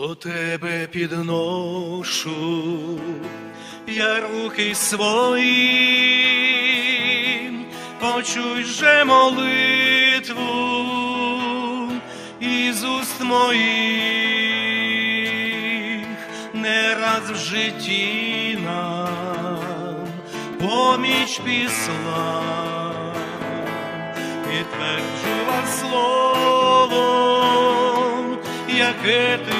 До тебе підношу я руки свої, почуй же молитву із уст моїх, не раз в житті нам поміч післа, підтверджував словом, яке ти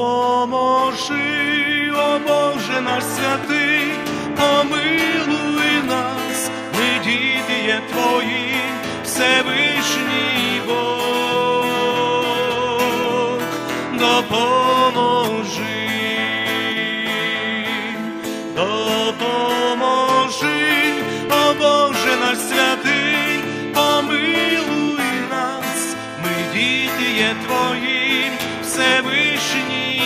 допоможи, о Боже наш святий, помилуй нас, ми діти є твої, Всевишній Бог, допоможи, допоможи, о Боже наш святий, помилуй нас, ми діти є твої, Всевишній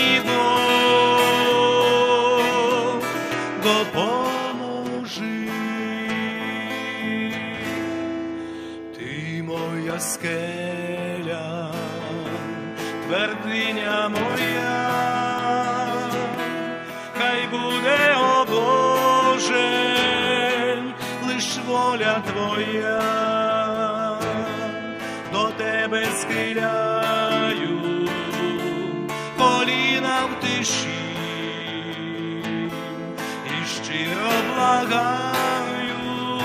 благаю,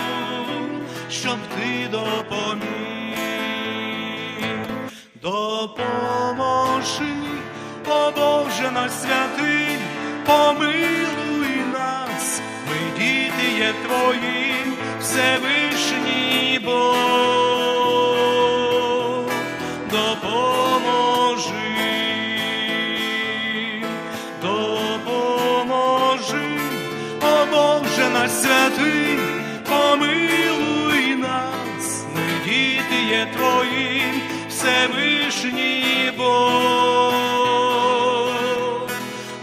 щоб ти допоміг, допоможи, о Боже наш святий, помилуй нас, ми діти є твої, Всевишній Бог,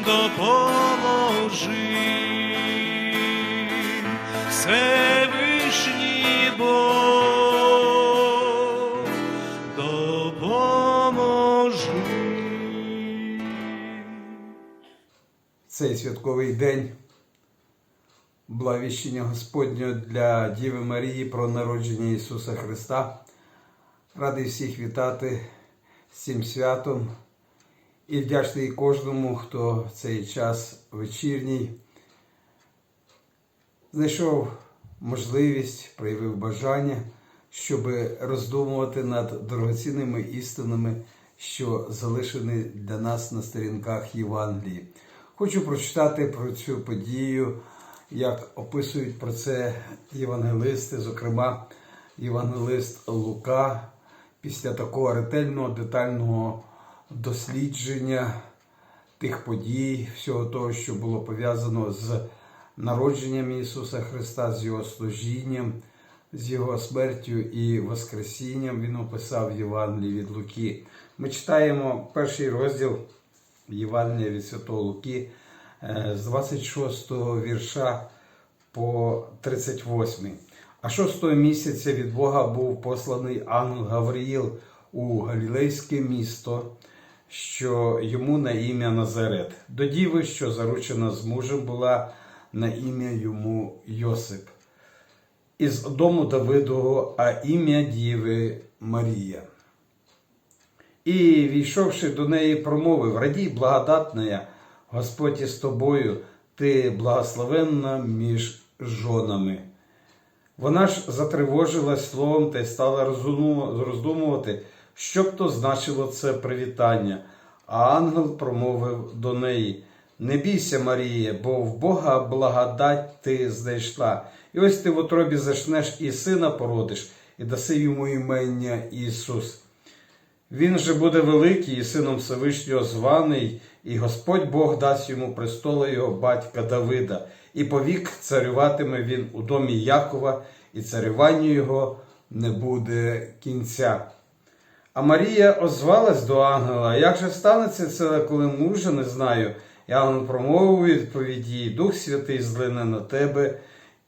допоможи, Всевишній Бог, допоможи. цей святковий день благовіщення Господнього для Діви Марії про народження Ісуса Христа. Радий всіх вітати з цим святом і вдячний кожному, хто в цей час вечірній знайшов можливість, проявив бажання, щоб роздумувати над дорогоцінними істинами, що залишені для нас на сторінках Євангелії. Хочу прочитати про цю подію, як описують про це євангелисти, зокрема, євангелист Лука, після такого ретельного, детального дослідження тих подій, всього того, що було пов'язано з народженням Ісуса Христа, з Його служінням, з Його смертю і Воскресінням. Він описав Євангелії від Луки. Ми читаємо перший розділ Євангелія від Святого Луки е, з 26 вірша по 38. А шостого місяця від Бога був посланий ангел Гавриїл у Галілейське місто, що йому на ім'я Назарет, до діви, що заручена з мужем була на ім'я йому Йосип, із дому Давидового, а ім'я діви Марія. І, війшовши до неї, промовив: Радій, благодатна, Господь із тобою, ти благословенна між жонами. Вона ж затривожилась словом та й стала роздумувати, що б то значило це привітання. А ангел промовив до неї: Не бійся, Марія, бо в Бога благодать ти знайшла. І ось ти в утробі зачнеш і сина породиш, і даси йому імення Ісус. Він же буде великий і сином Всевишнього званий, і Господь Бог дасть йому престолу його батька Давида, і повік царюватиме він у домі Якова, і царюванню його не буде кінця. А Марія озвалась до ангела, як же станеться це, коли мужа не знаю? І ангел промовив у відповіді, Дух Святий злине на тебе,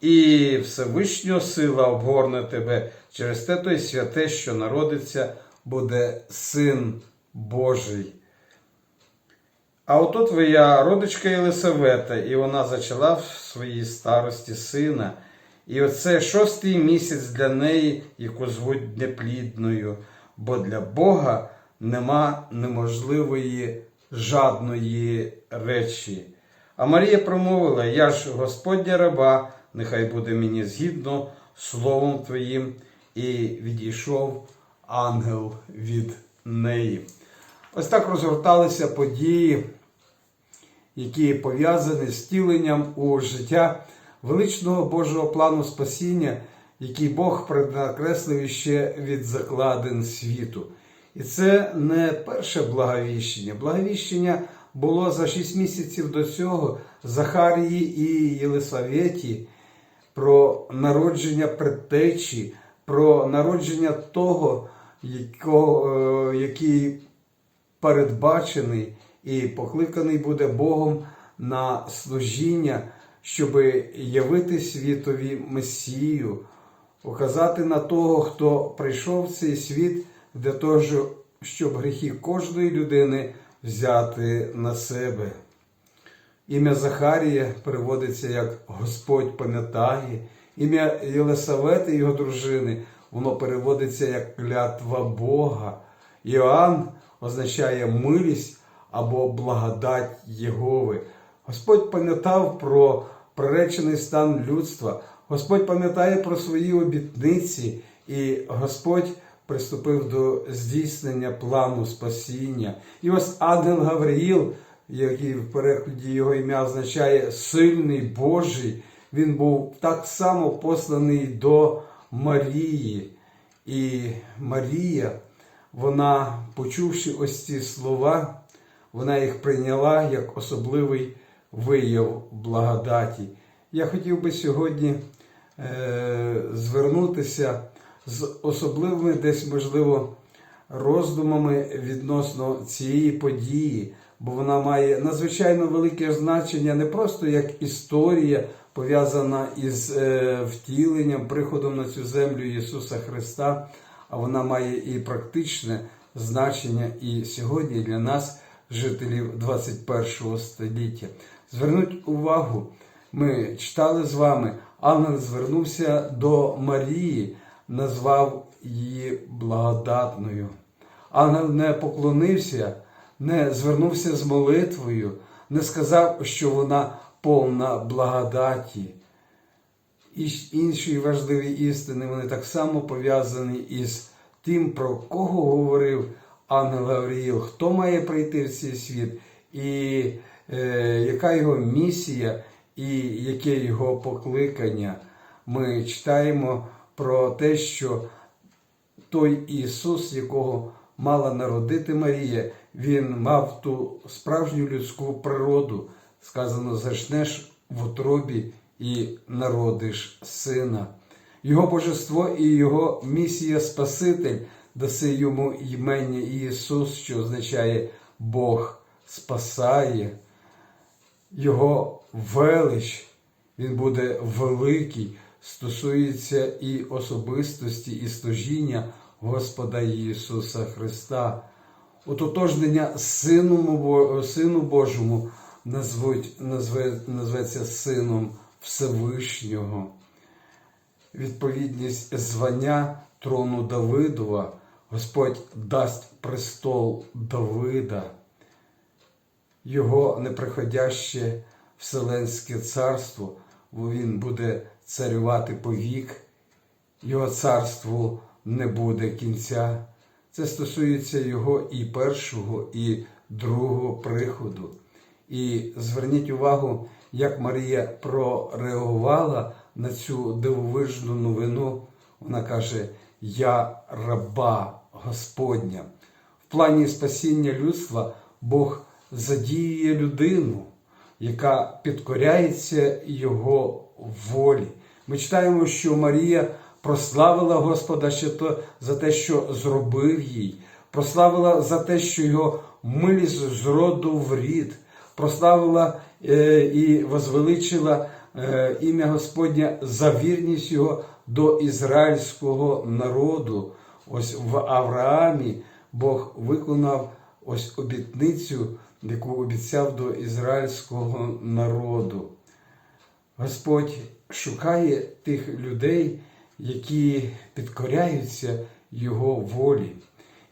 і Всевишнього сила обгорне тебе через те той святе, що народиться, буде син Божий. А ото твоя родичка Єлисавета, і вона зачала в своїй старості сина. І оце шостий місяць для неї, яку звуть неплідною, бо для Бога нема неможливої жадної речі. А Марія промовила: Я ж Господня раба, нехай буде мені згідно словом Твоїм, і відійшов ангел від неї. Ось так розгорталися події які пов'язані з тіленням у життя величного Божого плану спасіння, який Бог преднакреслив ще від закладин світу. І це не перше благовіщення. Благовіщення було за шість місяців до цього Захарії і Єлисаветі про народження предтечі, про народження того, якого, е, який передбачений і покликаний буде Богом на служіння, щоб явити світові Месію, указати на того, хто прийшов в цей світ для того, щоб гріхи кожної людини взяти на себе. Ім'я Захарія переводиться як Господь пам'ятає, ім'я Єлисавети, його дружини, воно переводиться як клятва Бога. Іоанн означає милість або благодать Єгови. Господь пам'ятав про приречений стан людства, Господь пам'ятає про свої обітниці, і Господь приступив до здійснення плану спасіння. І ось ангел Гавриїл, який в перекладі його ім'я означає сильний Божий, він був так само посланий до Марії. І Марія, вона, почувши ось ці слова, вона їх прийняла як особливий вияв благодаті. Я хотів би сьогодні звернутися з особливими десь, можливо, роздумами відносно цієї події, бо вона має надзвичайно велике значення не просто як історія, пов'язана із е, втіленням, приходом на цю землю Ісуса Христа, а вона має і практичне значення і сьогодні для нас жителів 21 століття. Звернуть увагу, ми читали з вами, ангел звернувся до Марії, назвав її благодатною. Ангел не поклонився, не звернувся з молитвою, не сказав, що вона повна благодаті. І інші важливі істини, вони так само пов'язані із тим, про кого говорив ангел Гавріїл, хто має прийти в цей світ, і е, яка його місія, і яке його покликання. Ми читаємо про те, що той Ісус, якого мала народити Марія, Він мав ту справжню людську природу. Сказано, зачнеш в утробі і народиш сина. Його божество і його місія Спаситель даси йому імення Ісус, що означає Бог спасає, Його велич, Він буде великий, стосується і особистості, і служіння Господа Ісуса Христа. Ототожнення Сину, Сину Божому назвуть, назве, назветься Сином Всевишнього. Відповідність звання трону Давидова, Господь дасть престол Давида, його неприходяще Вселенське царство, бо він буде царювати по вік, його царству не буде кінця. Це стосується його і першого, і другого приходу. І зверніть увагу, як Марія прореагувала на цю дивовижну новину. Вона каже: Я раба Господня. В плані спасіння людства Бог задіює людину, яка підкоряється Його волі. Ми читаємо, що Марія прославила Господа ще то за те, що зробив їй, прославила за те, що його милість з роду в рід, прославила е, і возвеличила е, ім'я Господня за вірність Його до ізраїльського народу. ось в Авраамі Бог виконав ось обітницю, яку обіцяв до ізраїльського народу. Господь шукає тих людей, які підкоряються Його волі.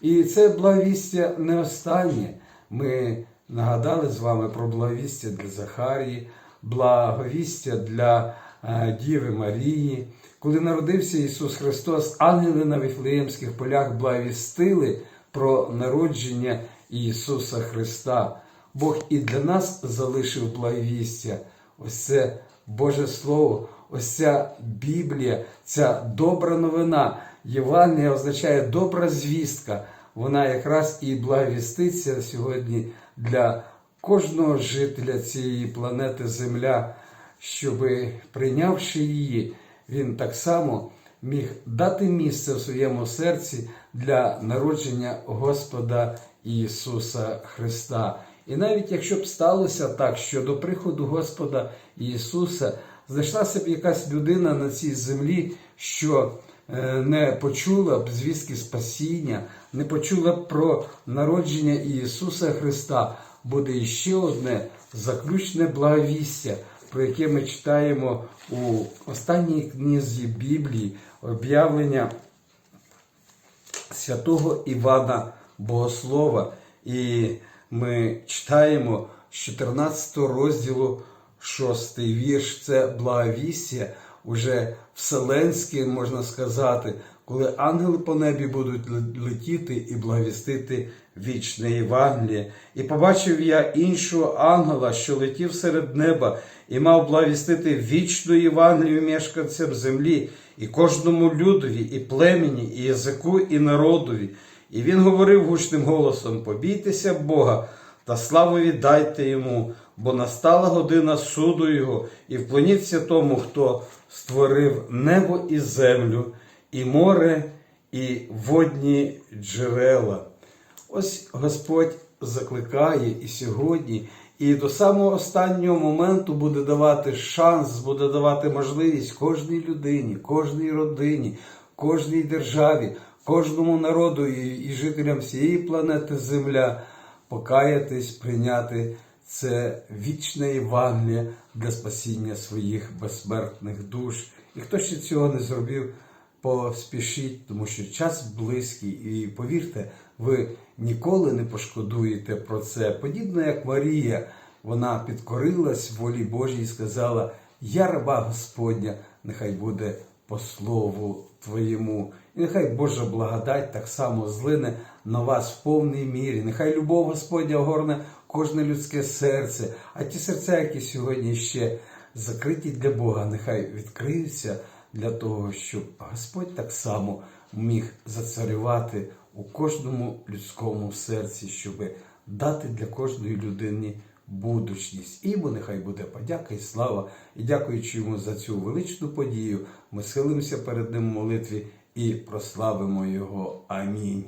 І це благовістя не останнє. Ми нагадали з вами про благовістя для Захарії, благовістя для е, Діви Марії. Коли народився Ісус Христос, ангели на Віфлеємських полях благовістили про народження Ісуса Христа. Бог і для нас залишив благовістя. Ось це Боже Слово, ось ця Біблія, ця добра новина. Євангелія означає добра звістка. Вона якраз і благовіститься сьогодні для кожного жителя цієї планети Земля, щоб прийнявши її, він так само міг дати місце в своєму серці для народження Господа Ісуса Христа. І навіть якщо б сталося так, що до приходу Господа Ісуса знайшлася б якась людина на цій землі, що е, не почула б звістки спасіння, не почула б про народження Ісуса Христа, буде іще одне заключне благовістя, про яке ми читаємо у останній книзі Біблії, об'явлення святого Івана Богослова. І ми читаємо з 14 розділу 6 вірш. Це благовістя, уже вселенське, можна сказати, коли ангели по небі будуть летіти і благовістити вічне Євангеліє. І побачив я іншого ангела, що летів серед неба, і мав благовістити вічну Євангелію мешканцям землі, і кожному людові, і племені, і язику, і народові. І він говорив гучним голосом: Побійтеся Бога та славу віддайте йому, бо настала година суду Його, і вклоніться тому, хто створив небо і землю, і море, і водні джерела. Ось Господь закликає і сьогодні, і до самого останнього моменту буде давати шанс, буде давати можливість кожній людині, кожній родині, кожній державі, кожному народу і, і жителям всієї планети Земля покаятись, прийняти це вічне Євангеліє для спасіння своїх безсмертних душ. І хто ще цього не зробив, поспішіть, тому що час близький, і повірте, ви ніколи не пошкодуєте про це. Подібно як Марія, вона підкорилась волі Божій і сказала: Я раба Господня, нехай буде по слову Твоєму. І нехай Божа благодать так само злине на вас в повній мірі. Нехай любов Господня огорне кожне людське серце, а ті серця, які сьогодні ще закриті для Бога, нехай відкриються для того, щоб Господь так само міг зацарювати у кожному людському серці, щоб дати для кожної людини будучність. І йому нехай буде подяка і слава. І дякуючи йому за цю величну подію, ми схилимося перед ним в молитві і прославимо Його. Амінь.